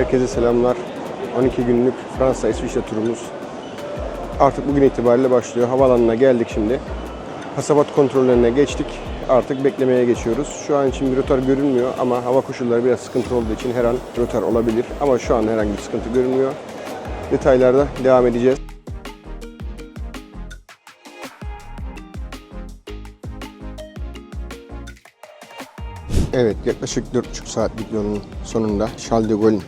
Herkese selamlar. 12 günlük Fransa İsviçre turumuz artık bugün itibariyle başlıyor. Havaalanına geldik şimdi. Pasaport kontrollerine geçtik. Artık beklemeye geçiyoruz. Şu an için bir rotar görünmüyor ama hava koşulları biraz sıkıntılı olduğu için her an rotar olabilir. Ama şu an herhangi bir sıkıntı görünmüyor. Detaylarda devam edeceğiz. Evet yaklaşık 4,5 saatlik yolun sonunda Charles de Gaulle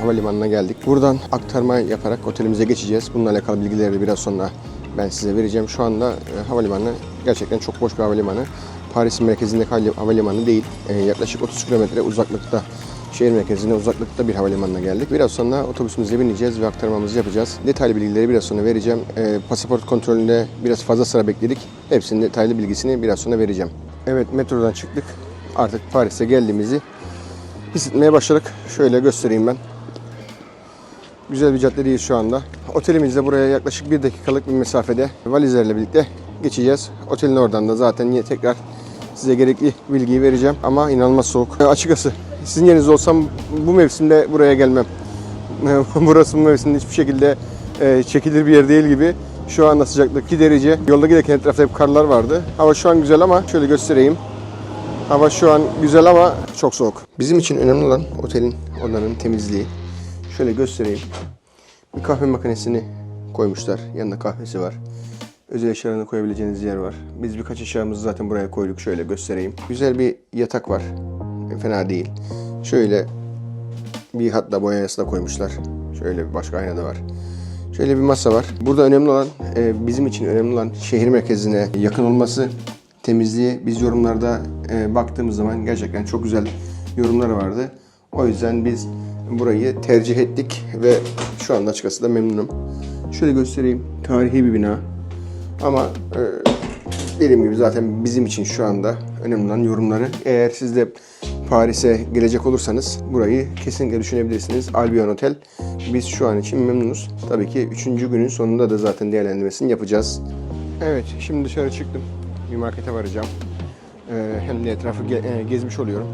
Havalimanı'na geldik. Buradan aktarma yaparak otelimize geçeceğiz. Bununla alakalı bilgileri de biraz sonra ben size vereceğim. Şu anda e, havalimanı gerçekten çok boş bir havalimanı. Paris'in merkezindeki havalimanı değil. E, yaklaşık 30 kilometre uzaklıkta şehir merkezine uzaklıkta bir havalimanına geldik. Biraz sonra otobüsümüze bineceğiz ve aktarmamızı yapacağız. Detaylı bilgileri biraz sonra vereceğim. E, pasaport kontrolünde biraz fazla sıra bekledik. Hepsinin detaylı bilgisini biraz sonra vereceğim. Evet metrodan çıktık. Artık Paris'e geldiğimizi hissetmeye başladık. Şöyle göstereyim ben. Güzel bir caddedeyiz şu anda. Otelimiz de buraya yaklaşık bir dakikalık bir mesafede valizlerle birlikte geçeceğiz. Otelin oradan da zaten yine tekrar size gerekli bilgiyi vereceğim. Ama inanılmaz soğuk. E, açıkçası sizin yerinizde olsam bu mevsimde buraya gelmem. Burası bu mevsimde hiçbir şekilde e, çekilir bir yer değil gibi. Şu anda sıcaklık 2 derece. Yolda giderken etrafta hep karlar vardı. Hava şu an güzel ama şöyle göstereyim. Hava şu an güzel ama çok soğuk. Bizim için önemli olan otelin odanın temizliği. Şöyle göstereyim. Bir kahve makinesini koymuşlar. Yanında kahvesi var. Özel eşyalarını koyabileceğiniz yer var. Biz birkaç eşyamızı zaten buraya koyduk. Şöyle göstereyim. Güzel bir yatak var. Fena değil. Şöyle bir hatta boyayası da koymuşlar. Şöyle bir başka ayna da var. Şöyle bir masa var. Burada önemli olan, e, bizim için önemli olan şehir merkezine yakın olması, temizliği. Biz yorumlarda e, baktığımız zaman gerçekten çok güzel yorumlar vardı. O yüzden biz burayı tercih ettik ve şu anda açıkçası da memnunum. Şöyle göstereyim. Tarihi bir bina. Ama e, dediğim gibi zaten bizim için şu anda önemli olan yorumları. Eğer siz de Paris'e gelecek olursanız burayı kesinlikle düşünebilirsiniz. Albion Otel. Biz şu an için memnunuz. Tabii ki 3. günün sonunda da zaten değerlendirmesini yapacağız. Evet, şimdi dışarı çıktım. Bir markete varacağım. Ee, hem de etrafı ge- e, gezmiş oluyorum.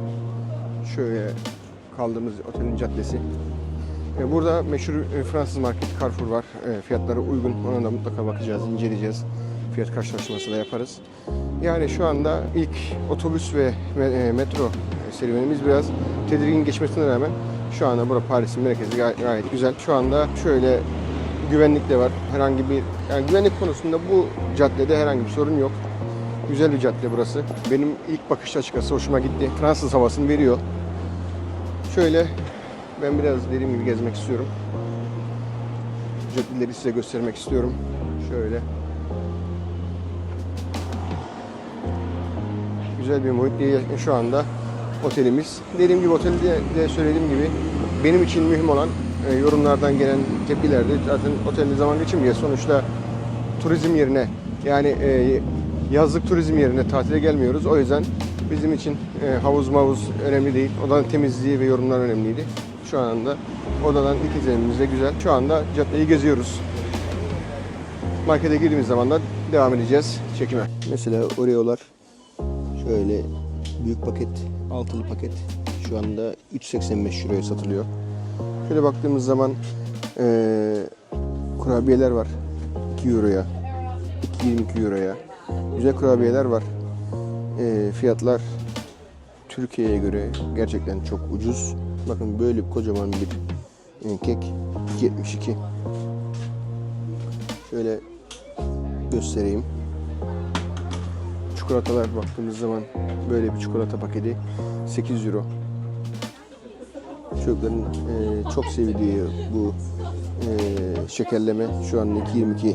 Şöyle kaldığımız otelin caddesi. Ee, burada meşhur e, Fransız market Carrefour var. Ee, fiyatları uygun. Ona da mutlaka bakacağız, inceleyeceğiz. Fiyat karşılaştırması da yaparız. Yani şu anda ilk otobüs ve me- e, metro serüvenimiz biraz tedirgin geçmesine rağmen şu anda burada Paris'in merkezi gay- gayet güzel. Şu anda şöyle güvenlik de var. Herhangi bir yani güvenlik konusunda bu caddede herhangi bir sorun yok. Güzel bir cadde burası. Benim ilk bakışta açıkçası hoşuma gitti. Fransız havasını veriyor. Şöyle ben biraz dediğim gibi gezmek istiyorum. Caddeleri size göstermek istiyorum. Şöyle. Güzel bir muhit şu anda otelimiz. Dediğim gibi otelde de söylediğim gibi benim için mühim olan e, yorumlardan gelen tepkilerdi. Zaten otelde zaman geçirmeyeceğiz. Sonuçta turizm yerine yani e, yazlık turizm yerine tatile gelmiyoruz. O yüzden bizim için e, havuz mavuz önemli değil. Odanın temizliği ve yorumlar önemliydi. Şu anda odadan izlenimimiz de güzel. Şu anda caddeyi geziyoruz. Markete girdiğimiz zaman da devam edeceğiz çekime. Mesela Oreo'lar şöyle büyük paket, altılı paket şu anda 3.85 euroya satılıyor. Şöyle baktığımız zaman eee, kurabiyeler var 2 euroya, 2.22 euroya. Güzel kurabiyeler var. Eee, fiyatlar Türkiye'ye göre gerçekten çok ucuz. Bakın böyle kocaman bir e, kek 2.72. Şöyle göstereyim. Çikolatalar baktığımız zaman böyle bir çikolata paketi 8 euro. Çocukların e, çok sevdiği bu e, şekerleme şu an 2.22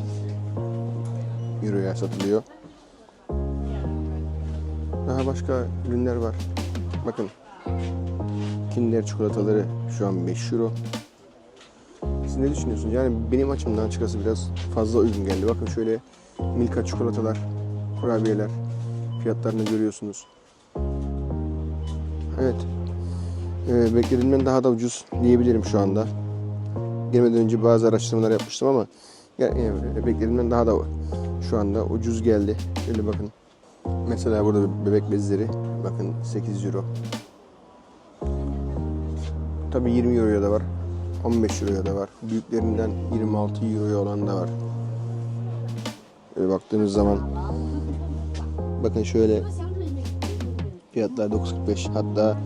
euroya satılıyor. Başka ürünler var. Bakın Kinder çikolataları şu an 5 euro. Siz ne düşünüyorsunuz? Yani benim açımdan açıkçası biraz fazla uygun geldi. Bakın şöyle Milka çikolatalar, kurabiyeler fiyatlarını görüyorsunuz. Evet. Ee, beklediğimden daha da ucuz diyebilirim şu anda. Gelmeden önce bazı araştırmalar yapmıştım ama ya- yani beklediğimden daha da şu anda ucuz geldi. Şöyle bakın. Mesela burada bebek bezleri. Bakın 8 euro. Tabii 20 euroya da var. 15 euroya da var. Büyüklerinden 26 euroya olan da var. Böyle baktığınız zaman bakın şöyle fiyatlar 9.45 hatta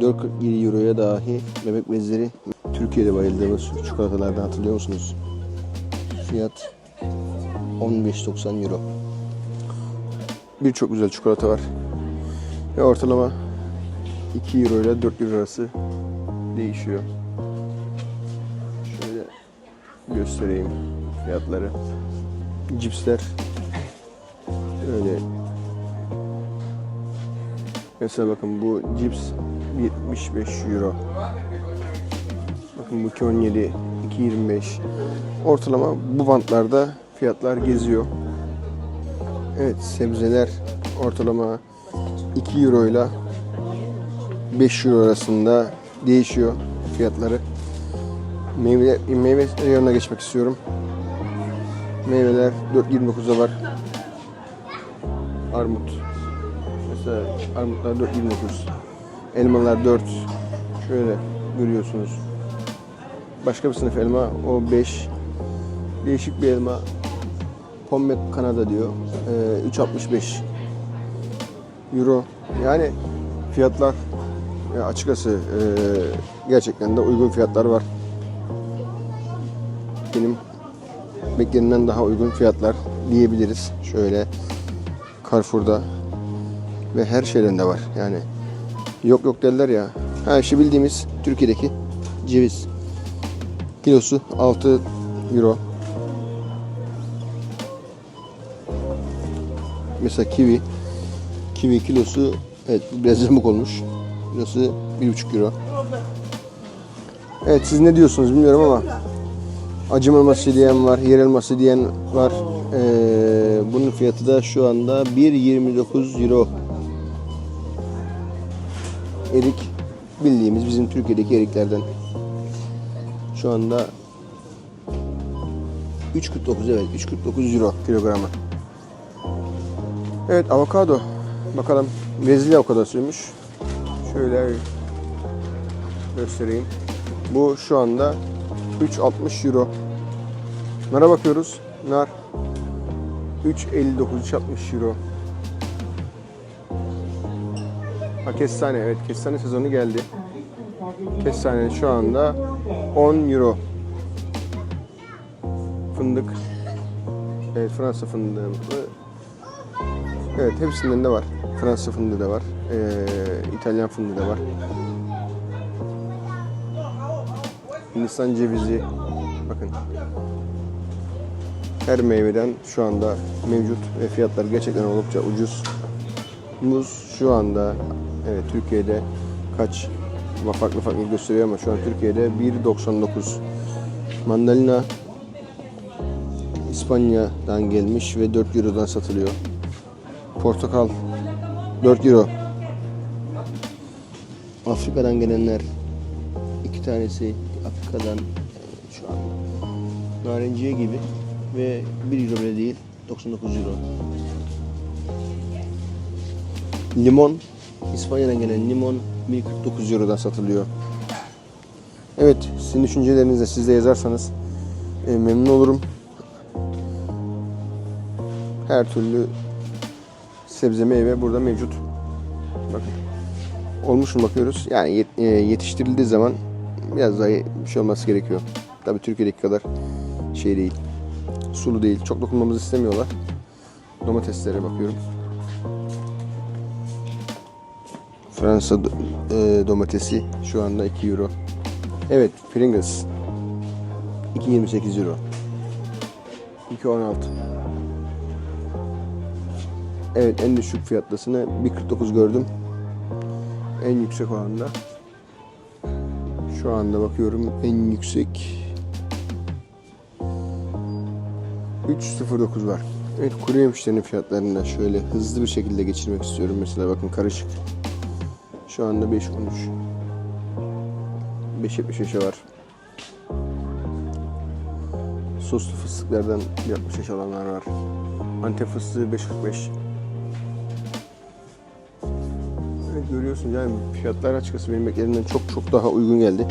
4.47 euroya dahi bebek bezleri Türkiye'de bayıldığımız çikolatalardan hatırlıyor musunuz? Fiyat 15.90 euro. Birçok güzel çikolata var. Ve ortalama 2 euro ile 4 euro arası değişiyor. Şöyle göstereyim fiyatları. Cipsler öyle Mesela bakın bu cips 75 euro. Bakın bu 2.17, 2.25. Ortalama bu bantlarda fiyatlar geziyor. Evet sebzeler ortalama 2 euro ile 5 euro arasında değişiyor fiyatları. Meyve, meyve reyonuna geçmek istiyorum. Meyveler 4.29'a var. Armut. Mesela armutlar 4.29. Elmalar 4. Şöyle görüyorsunuz. Başka bir sınıf elma o 5. Değişik bir elma. Pomme Kanada diyor. Ee, 3.65 euro. Yani fiyatlar ya açıkçası e, gerçekten de uygun fiyatlar var. Benim beklenenden daha uygun fiyatlar diyebiliriz. Şöyle Carrefour'da ve her şeyden de var. Yani yok yok derler ya. Ha şu bildiğimiz Türkiye'deki ceviz. Kilosu 6 euro. Mesela kivi. Kivi kilosu evet biraz yamuk olmuş. Kilosu 1,5 euro. Evet siz ne diyorsunuz bilmiyorum ama acım elması diyen var, yer elması diyen var. Ee, bunun fiyatı da şu anda 1.29 euro. Erik bildiğimiz bizim Türkiye'deki eriklerden. Şu anda 3.49 evet 3.49 euro kilogramı. Evet avokado. Bakalım Brezilya avokadosuymuş. Şöyle göstereyim. Bu şu anda 3.60 euro. Nara bakıyoruz. Nar 3.59 3.60 euro. Ha kestane evet kestane sezonu geldi. Kestane şu anda 10 euro. Fındık. Evet Fransa fındığı. Evet hepsinden de var. Fransa fındığı da var. Ee, İtalyan fındığı da var. Hindistan cevizi. Bakın. Her meyveden şu anda mevcut ve fiyatlar gerçekten oldukça ucuz. Muz şu anda evet Türkiye'de kaç farklı farklı gösteriyor ama şu an Türkiye'de 1.99. Mandalina İspanya'dan gelmiş ve 4 Euro'dan satılıyor. Portakal 4 Euro. Afrika'dan gelenler iki tanesi Afrika'dan e, şu an narenciye gibi ve 1 Euro bile değil 99 Euro. Limon İspanya'dan gelen limon 1.49 Euro'dan satılıyor. Evet, sizin düşüncelerinizi de siz de yazarsanız e, memnun olurum. Her türlü sebze meyve burada mevcut. Bakın. Olmuş mu bakıyoruz. Yani e, yetiştirildiği zaman biraz daha bir şey olması gerekiyor. Tabii Türkiye'deki kadar şey değil. Sulu değil. Çok dokunmamızı istemiyorlar. Domateslere bakıyorum. Fransa e, domatesi şu anda 2 euro. Evet, Pringles 2.28 euro. 2.16. Evet, en düşük fiyatlısını 1.49 gördüm. En yüksek olan da şu anda bakıyorum en yüksek 3.09 var. Evet kuru yemişlerin fiyatlarını şöyle hızlı bir şekilde geçirmek istiyorum. Mesela bakın karışık. Şu anda 5.13. 5.75'e var. Soslu fıstıklardan 65 olanlar var. Antep fıstığı 5.45. Evet görüyorsunuz yani fiyatlar açıkçası benim beklediğimden çok çok daha uygun geldi.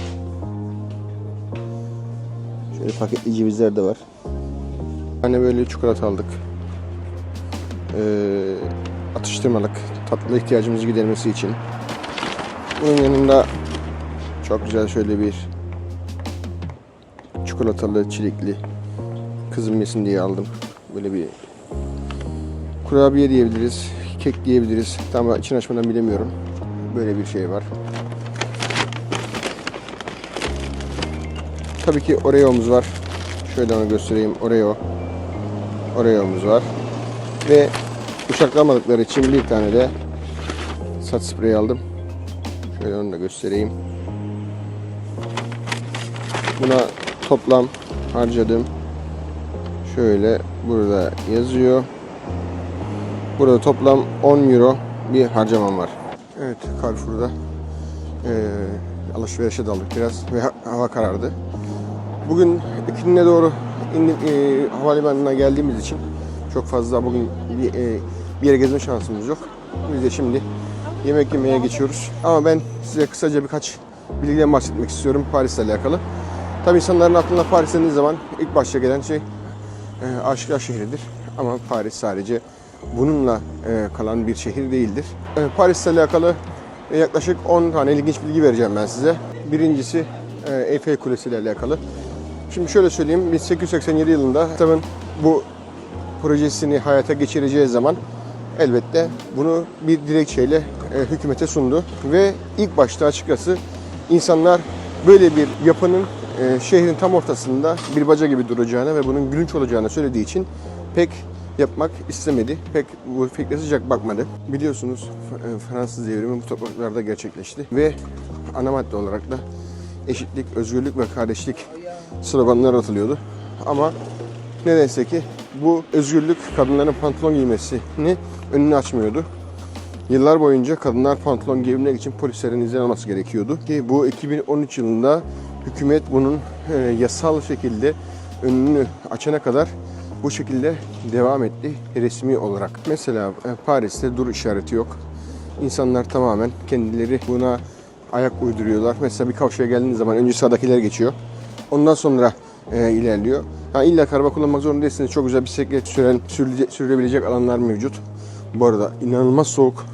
Böyle paketli cevizler de var. Hani böyle çikolata aldık. Ee, atıştırmalık, tatlı ihtiyacımızı gidermesi için. Bunun yanında çok güzel şöyle bir çikolatalı, çilekli kızım yesin diye aldım. Böyle bir kurabiye diyebiliriz, kek diyebiliriz. Tam için açmadan bilemiyorum. Böyle bir şey var. Tabii ki Oreo'muz var. Şöyle onu göstereyim. Oreo. Oreo'muz var. Ve uşaklamadıkları için bir tane de saç spreyi aldım. Şöyle onu da göstereyim. Buna toplam harcadım. Şöyle burada yazıyor. Burada toplam 10 euro bir harcamam var. Evet Carrefour'da eee alışverişe daldık biraz ve ha- hava karardı. Bugün ikindine doğru indik, eee, havalimanına geldiğimiz için çok fazla bugün bir, eee, bir yere gezme şansımız yok. Biz de şimdi yemek yemeye geçiyoruz. Ama ben size kısaca birkaç bilgiden bahsetmek istiyorum Paris'le alakalı. Tabii insanların aklına Paris dendiği zaman ilk başta gelen şey e, aşklar şehridir. Ama Paris sadece bununla e, kalan bir şehir değildir. E, Paris'le alakalı e, yaklaşık 10 tane ilginç bilgi vereceğim ben size. Birincisi Eiffel Kulesi ile alakalı. Şimdi şöyle söyleyeyim, 1887 yılında tabii bu projesini hayata geçireceği zaman elbette bunu bir dilekçeyle hükümete sundu ve ilk başta açıkçası insanlar böyle bir yapının şehrin tam ortasında bir baca gibi duracağını ve bunun gülünç olacağını söylediği için pek yapmak istemedi. Pek bu fikre sıcak bakmadı. Biliyorsunuz e, Fransız devrimi bu topraklarda gerçekleşti ve ana madde olarak da eşitlik, özgürlük ve kardeşlik sloganları atılıyordu. Ama nedense ki bu özgürlük kadınların pantolon giymesini önünü açmıyordu. Yıllar boyunca kadınlar pantolon giyebilmek için polislerin izin alması gerekiyordu. Ki bu 2013 yılında hükümet bunun e, yasal şekilde önünü açana kadar bu şekilde devam etti resmi olarak. Mesela e, Paris'te dur işareti yok. İnsanlar tamamen kendileri buna ayak uyduruyorlar. Mesela bir kavşaya geldiğiniz zaman önce sağdakiler geçiyor. Ondan sonra e, ilerliyor. Ha, illa araba kullanmak zorunda değilsiniz. Çok güzel bisiklet süren, sürüle- sürülebilecek alanlar mevcut. Bu arada inanılmaz soğuk.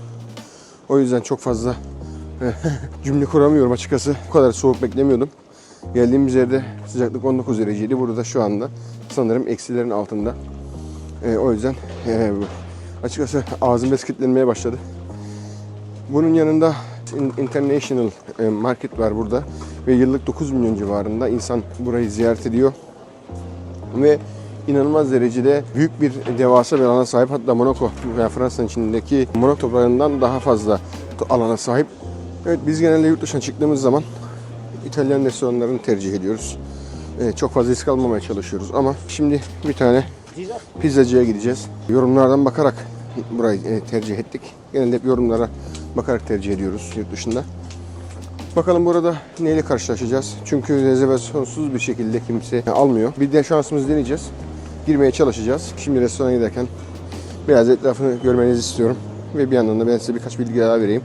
O yüzden çok fazla cümle kuramıyorum açıkçası. Bu kadar soğuk beklemiyordum. Geldiğimiz yerde sıcaklık 19 dereceydi. Burada şu anda sanırım eksilerin altında. E, o yüzden e, açıkçası ağzım biraz kilitlenmeye başladı. Bunun yanında in- International e, Market var burada ve yıllık 9 milyon civarında insan burayı ziyaret ediyor. Ve inanılmaz derecede büyük bir devasa bir alana sahip. Hatta Monaco veya Fransa'nın içindeki Monaco topraklarından daha fazla alana sahip. Evet biz genelde yurt dışına çıktığımız zaman İtalyan restoranlarını tercih ediyoruz. Ee, çok fazla risk almamaya çalışıyoruz ama şimdi bir tane pizzacıya gideceğiz. Yorumlardan bakarak burayı e, tercih ettik. Genelde hep yorumlara bakarak tercih ediyoruz yurt dışında. Bakalım burada neyle karşılaşacağız? Çünkü rezervasyonsuz bir şekilde kimse almıyor. Bir de şansımızı deneyeceğiz. Girmeye çalışacağız. Şimdi restorana giderken biraz etrafını görmenizi istiyorum. Ve bir yandan da ben size birkaç bilgi daha vereyim.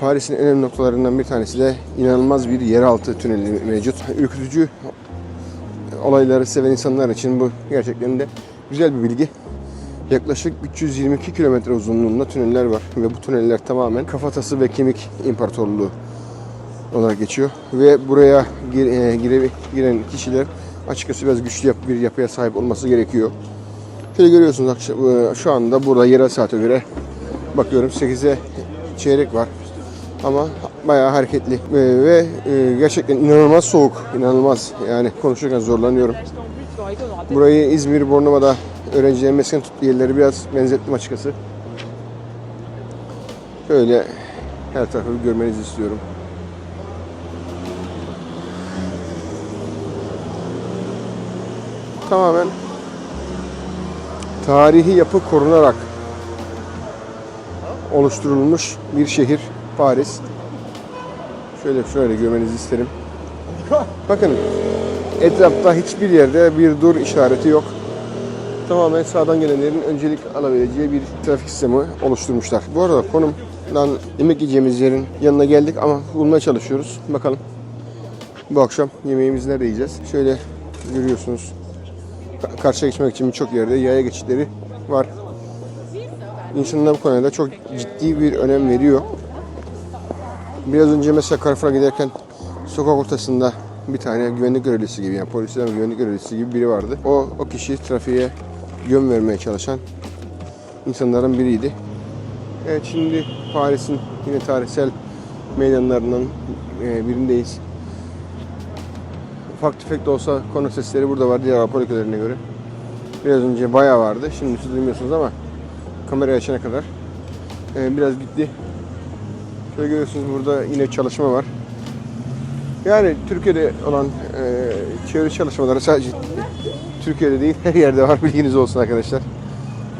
Paris'in en önemli noktalarından bir tanesi de inanılmaz bir yeraltı tüneli mevcut. Ürkütücü olayları seven insanlar için bu gerçekten de güzel bir bilgi. Yaklaşık 322 kilometre uzunluğunda tüneller var ve bu tüneller tamamen kafatası ve kemik imparatorluğu olarak geçiyor. Ve buraya gir, e, gire- giren kişiler açıkçası biraz güçlü yap- bir yapıya sahip olması gerekiyor. Şöyle görüyorsunuz e, şu anda burada yerel saate göre bakıyorum 8'e çeyrek var. Ama bayağı hareketli E, ve e, gerçekten inanılmaz soğuk, inanılmaz. Yani konuşurken zorlanıyorum. Burayı İzmir, Bornova'da öğrencilerin mesken tuttuğu yerleri biraz benzettim açıkçası. Böyle her tarafı görmenizi istiyorum. Tamamen tarihi yapı korunarak oluşturulmuş bir şehir Paris. Şöyle şöyle görmenizi isterim. Bakın etrafta hiçbir yerde bir dur işareti yok. Tamamen sağdan gelenlerin öncelik alabileceği bir trafik sistemi oluşturmuşlar. Bu arada konumdan yemek yiyeceğimiz yerin yanına geldik ama bulmaya çalışıyoruz. Bakalım bu akşam yemeğimizi nerede yiyeceğiz? Şöyle görüyorsunuz. Ka- Karşıya geçmek için birçok yerde yaya geçitleri var. İnsanlar bu konuda çok ciddi bir önem veriyor. Biraz önce mesela Carrefour'a giderken sokak ortasında bir tane güvenlik görevlisi gibi yani polislerin güvenlik görevlisi gibi biri vardı. O, o kişi trafiğe yön vermeye çalışan insanların biriydi. Evet şimdi Paris'in yine tarihsel meydanlarından e, birindeyiz. Ufak tefek de olsa konu sesleri burada var diğer Avrupa ülkelerine göre. Biraz önce bayağı vardı. Şimdi siz duymuyorsunuz ama kamerayı açana kadar e, biraz gitti. Şöyle görüyorsunuz burada yine çalışma var. Yani Türkiye'de olan e, çevre çalışmaları sadece Türkiye'de değil her yerde var bilginiz olsun arkadaşlar.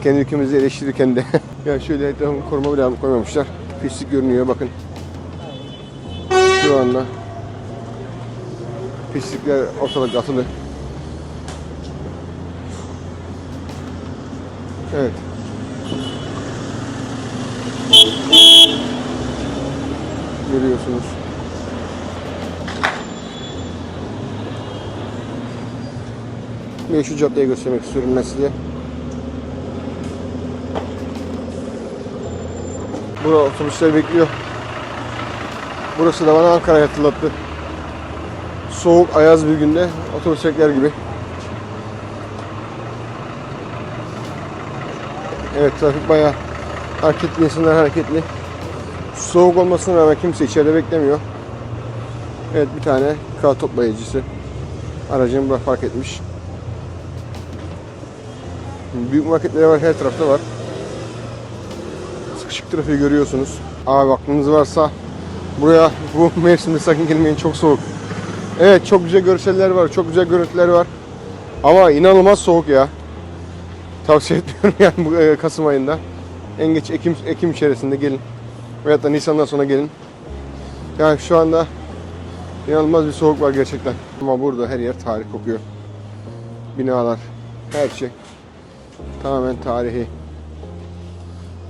Kendi ülkemizi eleştirirken de ya şöyle etrafını koruma bile koymamışlar. Pislik görünüyor bakın. Şu anda pislikler ortalıkta atılı. Evet. Görüyorsunuz. Ve şu caddeyi göstermek istiyorum ben size. Burada otobüsler bekliyor. Burası da bana Ankara'yı hatırlattı. Soğuk, ayaz bir günde otobüs bekler gibi. Evet trafik bayağı hareketli, insanlar hareketli. Soğuk olmasına rağmen kimse içeride beklemiyor. Evet bir tane kağıt toplayıcısı aracını burada park etmiş. Büyük marketler var her tarafta var. Sıkışık trafiği görüyorsunuz. Abi aklınız varsa buraya bu mevsimde sakın gelmeyin çok soğuk. Evet çok güzel görseller var, çok güzel görüntüler var. Ama inanılmaz soğuk ya. Tavsiye etmiyorum yani bu e, Kasım ayında. En geç Ekim Ekim içerisinde gelin. Veyahut da Nisan'dan sonra gelin. Yani şu anda inanılmaz bir soğuk var gerçekten. Ama burada her yer tarih kokuyor. Binalar, her şey. Tamamen tarihi.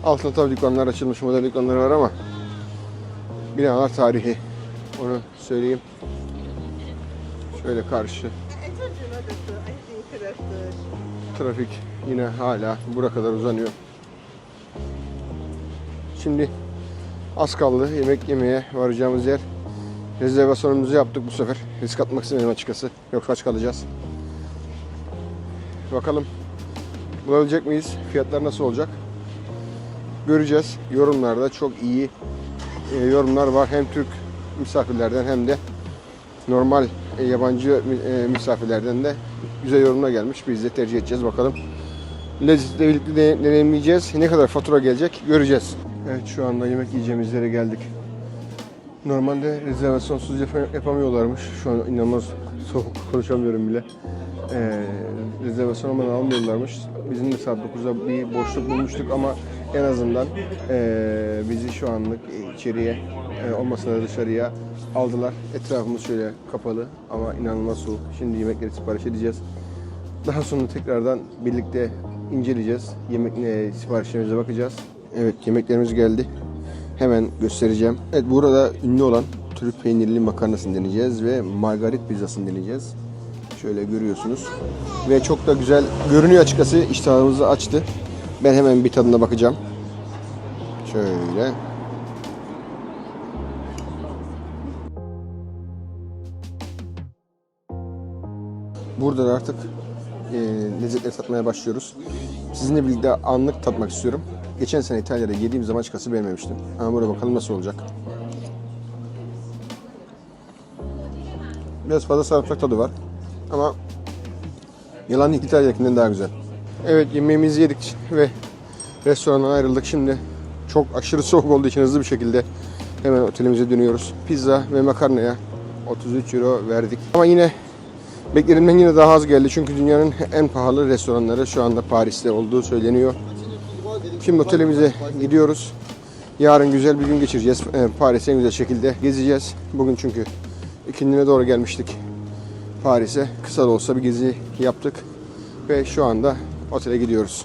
Altında tabii dükkanlar açılmış, model dükkanları var ama binalar tarihi. Onu söyleyeyim. Şöyle karşı. Trafik yine hala bura kadar uzanıyor. Şimdi az kaldı yemek yemeye varacağımız yer. Rezervasyonumuzu yaptık bu sefer. Risk atmak istemedim açıkçası. Yoksa aç kalacağız. Bakalım bulabilecek miyiz? Fiyatlar nasıl olacak? Göreceğiz. Yorumlarda çok iyi e, yorumlar var. Hem Türk misafirlerden hem de normal e, yabancı e, misafirlerden de güzel yorumlar gelmiş. Biz de tercih edeceğiz bakalım. Lezzetle birlikte de- deneyimleyeceğiz. Ne kadar fatura gelecek göreceğiz. Evet şu anda yemek yiyeceğimiz yere geldik. Normalde rezervasyonsuz yap- yapamıyorlarmış. Şu an inanılmaz soğuk konuşamıyorum bile. Ee, rezervasyon olmadan almıyorlarmış. Bizim de saat 9'da bir boşluk bulmuştuk ama en azından ee, bizi şu anlık içeriye e, olmasa da dışarıya aldılar. Etrafımız şöyle kapalı ama inanılmaz soğuk. Şimdi yemekleri sipariş edeceğiz. Daha sonra tekrardan birlikte inceleyeceğiz. Yemek e, siparişlerimize bakacağız. Evet yemeklerimiz geldi. Hemen göstereceğim. Evet burada ünlü olan trüf peynirli makarnasını deneyeceğiz ve margarit pizzasını deneyeceğiz. Şöyle görüyorsunuz. Ve çok da güzel görünüyor açıkçası. İştahımızı açtı. Ben hemen bir tadına bakacağım. Şöyle. Burada da artık e, lezzetleri tatmaya başlıyoruz. Sizinle birlikte anlık tatmak istiyorum. Geçen sene İtalya'da yediğim zaman açıkçası beğenmemiştim. Ama burada bakalım nasıl olacak. Biraz fazla sarımsak tadı var. Ama yalan İtalya'dakinden daha güzel. Evet yemeğimizi yedik ve restorandan ayrıldık. Şimdi çok aşırı soğuk olduğu için hızlı bir şekilde hemen otelimize dönüyoruz. Pizza ve makarnaya 33 euro verdik. Ama yine Beklediğimden yine daha az geldi çünkü dünyanın en pahalı restoranları şu anda Paris'te olduğu söyleniyor. Şimdi otelimize gidiyoruz. Yarın güzel bir gün geçireceğiz. Ee, Paris'e en güzel şekilde gezeceğiz. Bugün çünkü ikindine doğru gelmiştik Paris'e. Kısa da olsa bir gezi yaptık. Ve şu anda otele gidiyoruz.